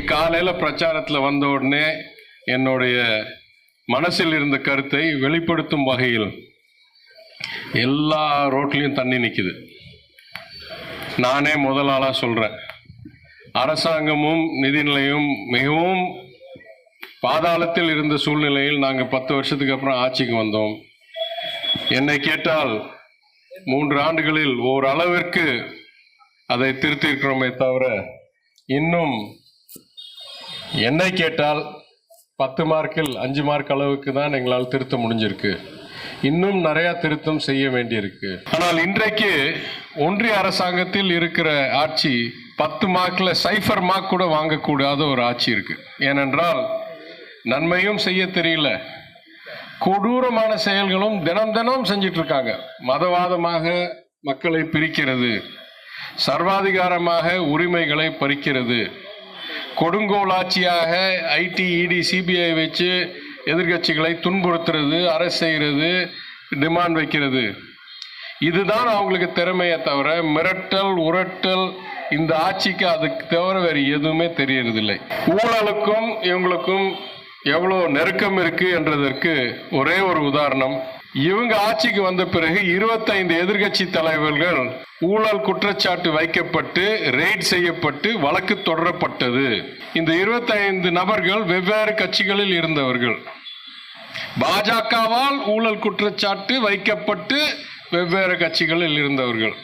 இன்னைக்கு காலையில் பிரச்சாரத்தில் வந்த உடனே என்னுடைய மனசில் இருந்த கருத்தை வெளிப்படுத்தும் வகையில் எல்லா ரோட்லேயும் தண்ணி நிற்குது நானே முதல் ஆளா சொல்கிறேன் அரசாங்கமும் நிதிநிலையும் மிகவும் பாதாளத்தில் இருந்த சூழ்நிலையில் நாங்கள் பத்து வருஷத்துக்கு அப்புறம் ஆட்சிக்கு வந்தோம். என்னை கேட்டால் மூன்று ஆண்டுகளில் ஓரளவிற்கு அதை திருத்திருக்கிறோமே தவிர இன்னும் என்னை கேட்டால் பத்து மார்க்கில் அஞ்சு மார்க் அளவுக்கு தான் எங்களால் திருத்த முடிஞ்சிருக்கு. இன்னும் நிறைய திருத்தம் செய்ய வேண்டியிருக்கு. ஆனால் இன்றைக்கு ஒன்றிய அரசாங்கத்தில் இருக்கிற ஆட்சி பத்து மார்க்கில் சைஃபர் மார்க் கூட வாங்கக்கூடாத ஒரு ஆட்சி இருக்கு. ஏனென்றால் நன்மையும் செய்ய தெரியல. கொடூரமான செயல்களும் தினம் தினம் செஞ்சிட்டு இருக்காங்க மதவாதமாக மக்களை பிரிக்கிறது. சர்வாதிகாரமாக உரிமைகளை பறிக்கிறது. கொடுங்கோல் ஆட்சியாக ஐடி இடி சிபிஐ வச்சு எதிர்க்கட்சிகளை துன்புறுத்துறது அரசு செய்கிறது டிமாண்ட் வைக்கிறது. இதுதான் அவங்களுக்கு திறமையை தவிர மிரட்டல் உரட்டல் இந்த ஆட்சிக்கு அதுக்கு தவிர வேறு எதுவுமே தெரியறதில்லை. ஊழலுக்கும் இவங்களுக்கும் எவ்வளோ நெருக்கம் இருக்குது என்றதற்கு ஒரே ஒரு உதாரணம் இவங்க ஆட்சிக்கு வந்த பிறகு இருபத்தைந்து எதிர்க்கட்சி தலைவர்கள் ஊழல் குற்றச்சாட்டு வைக்கப்பட்டு ரெய்ட் செய்யப்பட்டு வழக்கு தொடரப்பட்டது. இந்த இருபத்தைந்து நபர்கள் வெவ்வேறு கட்சிகளில் இருந்தவர்கள். பாஜகவால் ஊழல் குற்றச்சாட்டு வைக்கப்பட்டு வெவ்வேறு கட்சிகளில் இருந்தவர்கள்.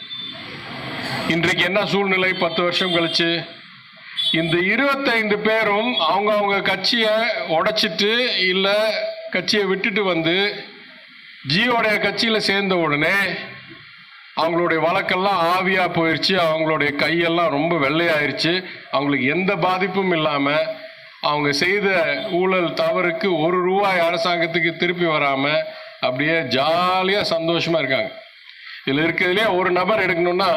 இன்றைக்கு என்ன சூழ்நிலை? பத்து வருஷம் கழிச்சு. இந்த இருபத்தைந்து பேரும் அவங்க அவங்க கட்சியை உடைச்சிட்டு இல்லை கட்சியை விட்டுட்டு வந்து ஜியோடைய கட்சியில் சேர்ந்த உடனே அவங்களுடைய வழக்கெல்லாம் ஆவியாக போயிடுச்சு அவங்களுடைய கையெல்லாம் ரொம்ப வெள்ளையாயிருச்சு. அவங்களுக்கு எந்த பாதிப்பும் இல்லாமல் அவங்க செய்த ஊழல் தவறுக்கு ஒரு ரூபாய் அரசாங்கத்துக்கு திருப்பி வராமல் அப்படியே ஜாலியாக சந்தோஷமாக இருக்காங்க. இதில் இருக்கிறதுலே ஒரு நபர் எடுக்கணும்னா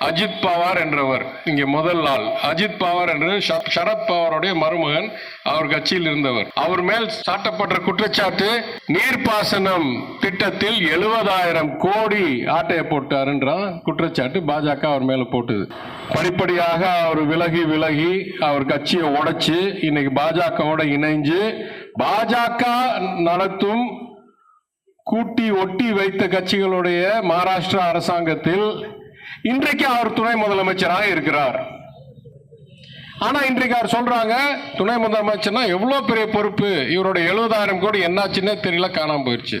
அஜித் பவார் என்றவர். இங்கே முதல் ஆள் அஜித் பவார் என்று சரத் பவாருடைய மருமகன். அவர் கட்சியில் இருந்தவர். அவர் மேல் சாட்டப்பட்ட குற்றச்சாட்டு நீர்ப்பாசனம் திட்டத்தில் எழுபதாயிரம் கோடி ஆட்டையை போட்டாருன்றான் குற்றச்சாட்டு பாஜக அவர் மேல போட்டது. படிப்படியாக அவர் விலகி விலகி அவர் கட்சியை உடைச்சு இன்னைக்கு பாஜகவோட இணைஞ்சு பாஜக நடத்தும் கூட்டி ஒட்டி வைத்த கட்சிகளுடைய மகாராஷ்டிரா அரசாங்கத்தில் இன்றைக்கு அவர் துணை முதலமைச்சராக இருக்கிறார். ஆனா இன்றைக்கு அவர் சொல்றாங்க துணை முதலமைச்சர்னா எவ்வளவு பெரிய பொறுப்பு? இவரோட எழுபதாயிரம் கோடி என்னாச்சுன்னே தெரியல காணாம போயிடுச்சு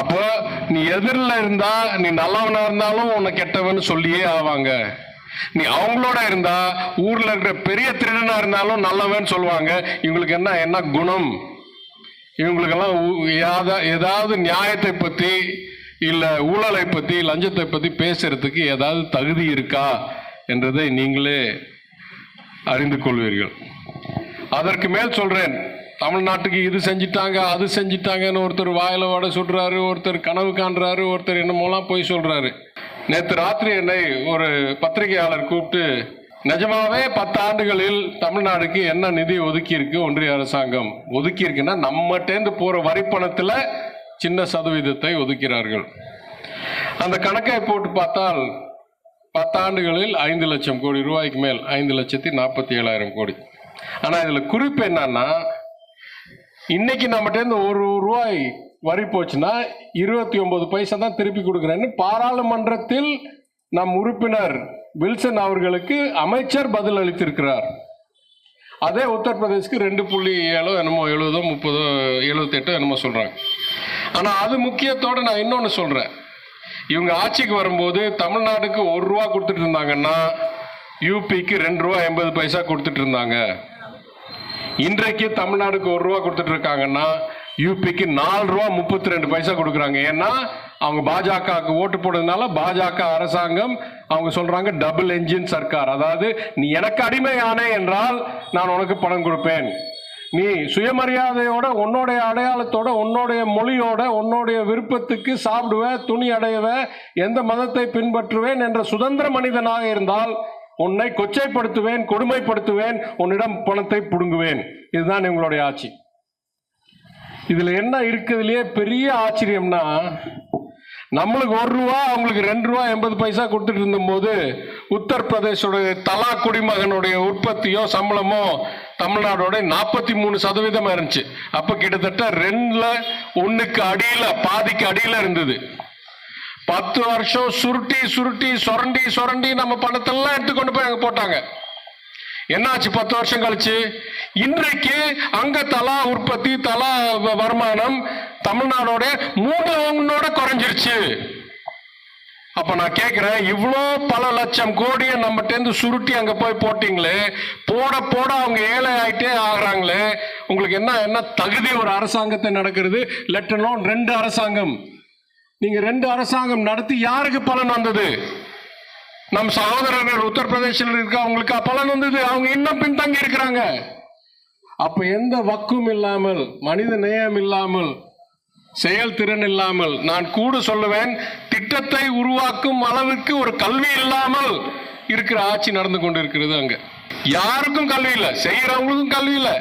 அப்போ நீ எதிரில் இருந்தா நீ நல்லவனா இருந்தாலும் உன்னை கெட்டவன்னு சொல்லியே ஆவாங்க. நீ அவங்களோட இருந்தா ஊர்ல இருக்கிற பெரிய திருடனா இருந்தாலும் நல்லவன் சொல்லுவாங்க. இவங்களுக்கு என்ன என்ன குணம்? இவங்களுக்கெல்லாம் ஏதாவது நியாயத்தை பத்தி இல்லை ஊழலை பற்றி லஞ்சத்தை பற்றி பேசுறதுக்கு ஏதாவது தகுதி இருக்கா என்றதை நீங்களே அறிந்து கொள்வீர்கள். அதற்கு மேல் சொல்கிறேன் தமிழ்நாட்டுக்கு இது செஞ்சிட்டாங்க அது செஞ்சிட்டாங்கன்னு ஒருத்தர் வாயில வடை சுடுறாரு ஒருத்தர் கனவு காண்றாரு ஒருத்தர் என்னமோலாம் போய் சொல்கிறாரு நேற்று ராத்திரி என்னை ஒரு பத்திரிகையாளர் கூப்பிட்டு நிஜமாவே பத்து ஆண்டுகளில் தமிழ்நாடுக்கு என்ன நிதி ஒதுக்கியிருக்கு ஒன்றிய அரசாங்கம்? ஒதுக்கியிருக்குன்னா நம்மகிட்டேருந்து நம்மகிட்டேந்து போற வரிப்பணத்துல சின்ன சதவீதத்தை ஒதுக்கிறார்கள். அந்த கணக்கை போட்டு பார்த்தால் பத்தாண்டுகளில் ஐந்து லட்சம் கோடி ரூபாய்க்கு மேல் ஐந்து லட்சத்தி நாற்பத்தி ஏழாயிரம் கோடி. ஆனால் இதில் குறிப்பு என்னன்னா இன்னைக்கு நம்மகிட்ட ஒரு ரூபாய் வரி போச்சுன்னா இருபத்தி ஒன்பது பைசா தான் திருப்பி கொடுக்குறேன்னு பாராளுமன்றத்தில் நம் உறுப்பினர் வில்சன் அவர்களுக்கு அமைச்சர் பதில் அளித்திருக்கிறார். அதே உத்தரப்பிரதேஷ்க்கு ரெண்டு புள்ளி ஏழோ என்னமோ எழுபதோ முப்பதோ எழுபத்தெட்டோ என்னமோ சொல்கிறாங்க ஆனால் அது முக்கியத்தோட நான் இன்னொன்று சொல்கிறேன் இவங்க ஆட்சிக்கு வரும்போது தமிழ்நாடுக்கு ஒரு ரூபா கொடுத்துட்டு இருந்தாங்கன்னா யூபிக்கு ரெண்டு ரூபா எண்பது பைசா கொடுத்துட்டு இருந்தாங்க. இன்றைக்கு தமிழ்நாடுக்கு ஒரு ரூபா கொடுத்துட்டு இருக்காங்கன்னா யூபிக்கு நாலு ரூபா முப்பத்தி ரெண்டு பைசா கொடுக்குறாங்க. ஏன்னா அவங்க பாஜகவுக்கு ஓட்டு போடுறதுனால பாஜக அரசாங்கம் அவங்க சொல்றாங்க டபுள் என்ஜின் சர்க்கார். அதாவது நீ எனக்கு அடிமையானே என்றால் நான் உனக்கு பணம் கொடுப்பேன். நீ சுயமரியாதையோட உன்னுடைய அடையாளத்தோட உன்னுடைய மொழியோட உன்னுடைய விருப்பத்துக்கு சாப்பிடுவ துணி அடையவ எந்த மதத்தை பின்பற்றுவேன் என்ற சுதந்திர மனிதனாக இருந்தால் உன்னை கொச்சைப்படுத்துவேன் கொடுமைப்படுத்துவேன் உன்னிடம் பணத்தை புடுங்குவேன். இதுதான் எங்களுடைய ஆட்சி. இதுல என்ன இருக்குதுலயே பெரிய ஆச்சரியம்னா நம்மளுக்கு ஒரு ரூபா அவங்களுக்கு ரெண்டு ரூபா எண்பது பைசா கொடுத்துட்டு இருந்தபோது உத்தரப்பிரதேசோட தலா குடிமகனுடைய உற்பத்தியோ சம்பளமோ தமிழ்நாடோட நாற்பத்தி மூணு சதவீதமா இருந்துச்சு. அப்ப கிட்டத்தட்ட ரெண்டுல ஒண்ணுக்கு அடியில பாதிக்கு அடியில இருந்தது. பத்து வருஷம் சுருட்டி சுருட்டி சுரண்டி சுரண்டி நம்ம பணத்தெல்லாம் எடுத்து கொண்டு போய் அங்க போட்டாங்க. என்னாச்சு பத்து வருஷம் கழிச்சு? இன்றைக்கு அங்க தலா உற்பத்தி தலா வருமானம் தமிழ்நாடோட மூணு குறைஞ்சிருச்சு. அப்ப நான் கேட்கிறேன் இவ்வளோ பல லட்சம் கோடியை நம்மகிட்டேருந்து சுருட்டி அங்க போய் போட்டீங்களே போட போட அவங்க ஏழை ஆயிட்டே ஆகிறாங்களே உங்களுக்கு என்ன என்ன தகுதி ஒரு அரசாங்கத்தை நடக்கிறது? லெட்டனோன் ரெண்டு அரசாங்கம். நீங்க ரெண்டு அரசாங்கம் நடத்தி யாருக்கு பலன் வந்தது? நம் சகோதரர்கள் உத்தரப்பிரதேசில் இருக்க அவங்களுக்கு பலன் வந்தது? அவங்க இன்னும் பின்தங்கி இருக்கிறாங்க. அப்ப எந்த வக்கும் இல்லாமல் மனித நேயம் இல்லாமல் செயல்திறன் இல்லாமல் நான் கூட சொல்லுவேன் திட்டத்தை உருவாக்கும் அளவுக்கு ஒரு கல்வி இல்லாமல் இருக்கிற ஆட்சி நடந்து கொண்டு இருக்கிறது அங்க. யாருக்கும் கல்வி இல்லை செய்யறவங்களுக்கும் கல்வி இல்லை.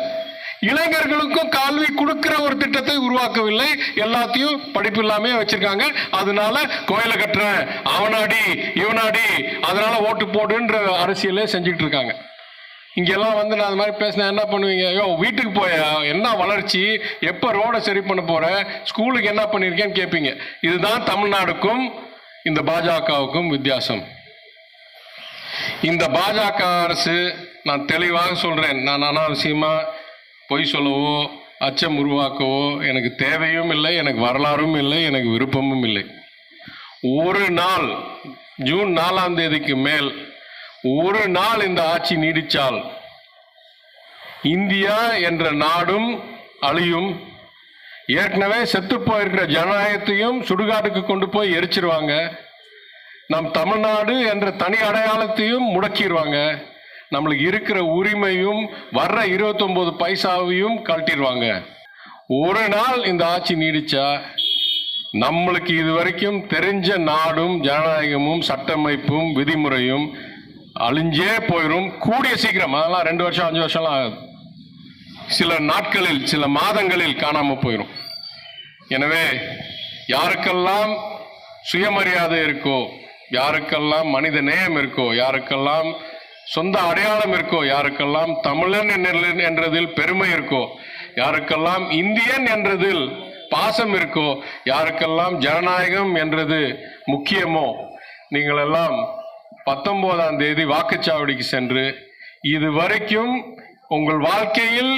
இளைஞர்களுக்கும் கல்வி கொடுக்கிற ஒரு திட்டத்தை உருவாக்கவில்லை. எல்லாத்தையும் படிப்பு இல்லாமே வச்சிருக்காங்க. அதனால கோயிலை கட்டுறேன் அவனாடி இவனாடி அதனால ஓட்டு போடுன்ற அரசியலே செஞ்சுட்டு இருக்காங்க. இங்கெல்லாம் வந்து நான் அது மாதிரி பேசினா என்ன பண்ணுவீங்க? ஐயோ வீட்டுக்கு போய? என்ன வளர்ச்சி? எப்போ ரோடை சரி பண்ண போற? ஸ்கூலுக்கு என்ன பண்ணியிருக்கேன்னு கேட்பீங்க இதுதான் தமிழ்நாடுக்கும் இந்த பாஜகவுக்கும் வித்தியாசம். இந்த பாஜக அரசு நான் தெளிவாக சொல்கிறேன் நான் அனாவசியமாக பொய் சொல்லவோ அச்சம் உருவாக்கவோ எனக்கு தேவையும் இல்லை எனக்கு வரலாறும் இல்லை எனக்கு விருப்பமும் இல்லை. ஒரு நாள் ஜூன் நாலாம் தேதிக்கு மேல் ஒரு நாள் இந்த ஆட்சி நீடிச்சால் இந்தியா என்ற நாடும் அழியும். ஏற்கனவே செத்து போயிருக்கிற ஜனநாயகத்தையும் சுடுகாட்டுக்கு கொண்டு போய் எரிச்சிருவாங்க. நம் தமிழ்நாடு என்ற தனி அடையாளத்தையும் முடக்கிடுவாங்க நம்மளுக்கு இருக்கிற உரிமையும் வர்ற 29 பைசாவையும் கழட்டிடுவாங்க ஒரு நாள் இந்த ஆட்சி நீடிச்சா நம்மளுக்கு இது வரைக்கும் தெரிஞ்ச நாடும் ஜனநாயகமும் சட்டமைப்பும் விதிமுறையும் அழிஞ்சே போயிடும் கூடிய சீக்கிரம். அதெல்லாம் ரெண்டு வருஷம் அஞ்சு வருஷம்லாம் ஆகாது. சில நாட்களில் சில மாதங்களில் காணாம போயிடும் எனவே யாருக்கெல்லாம் சுயமரியாதை இருக்கோ யாருக்கெல்லாம் மனித நேயம் இருக்கோ யாருக்கெல்லாம் சொந்த அடையாளம் இருக்கோ யாருக்கெல்லாம் தமிழன் என்றதில் பெருமை இருக்கோ யாருக்கெல்லாம் இந்தியன் என்றதில் பாசம் இருக்கோ யாருக்கெல்லாம் ஜனநாயகம் என்றது முக்கியமோ நீங்கள் எல்லாம் பத்தொன்பதாம் தேதி வாக்குச்சாவடிக்கு சென்று இது வரைக்கும் உங்கள் வாழ்க்கையில்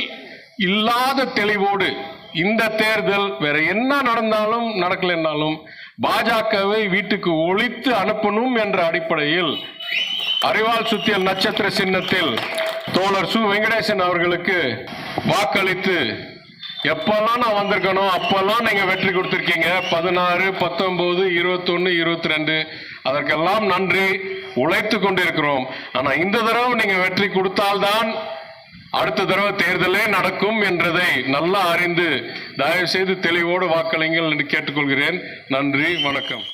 இல்லாத தெளிவோடு இந்த தேர்தல் வேற என்ன நடந்தாலும் நடக்கலைன்னாலும் பாஜகவை வீட்டுக்கு ஒழித்து அனுப்பணும் என்ற அடிப்படையில் அறிவால் சுத்தியல் நட்சத்திர சின்னத்தில் தோழர் சு. வெங்கடேசன் அவர்களுக்கு வாக்களித்து எப்பெல்லாம் நான் வந்திருக்கணும் அப்பெல்லாம் நீங்க வெற்றி கொடுத்திருக்கீங்க. பதினாறு பத்தொன்பது இருபத்தொன்னு இருபத்தி ரெண்டு அதற்கெல்லாம் நன்றி. உழைத்து கொண்டிருக்கிறோம். ஆனா இந்த தடவை நீங்க வெற்றி கொடுத்தால்தான் அடுத்த தடவை தேர்தலே நடக்கும் என்றதை நல்லா அறிந்து தயவு செய்து தெளிவோடு வாக்களிங்கள் என்று கேட்டுக்கொள்கிறேன். நன்றி வணக்கம்.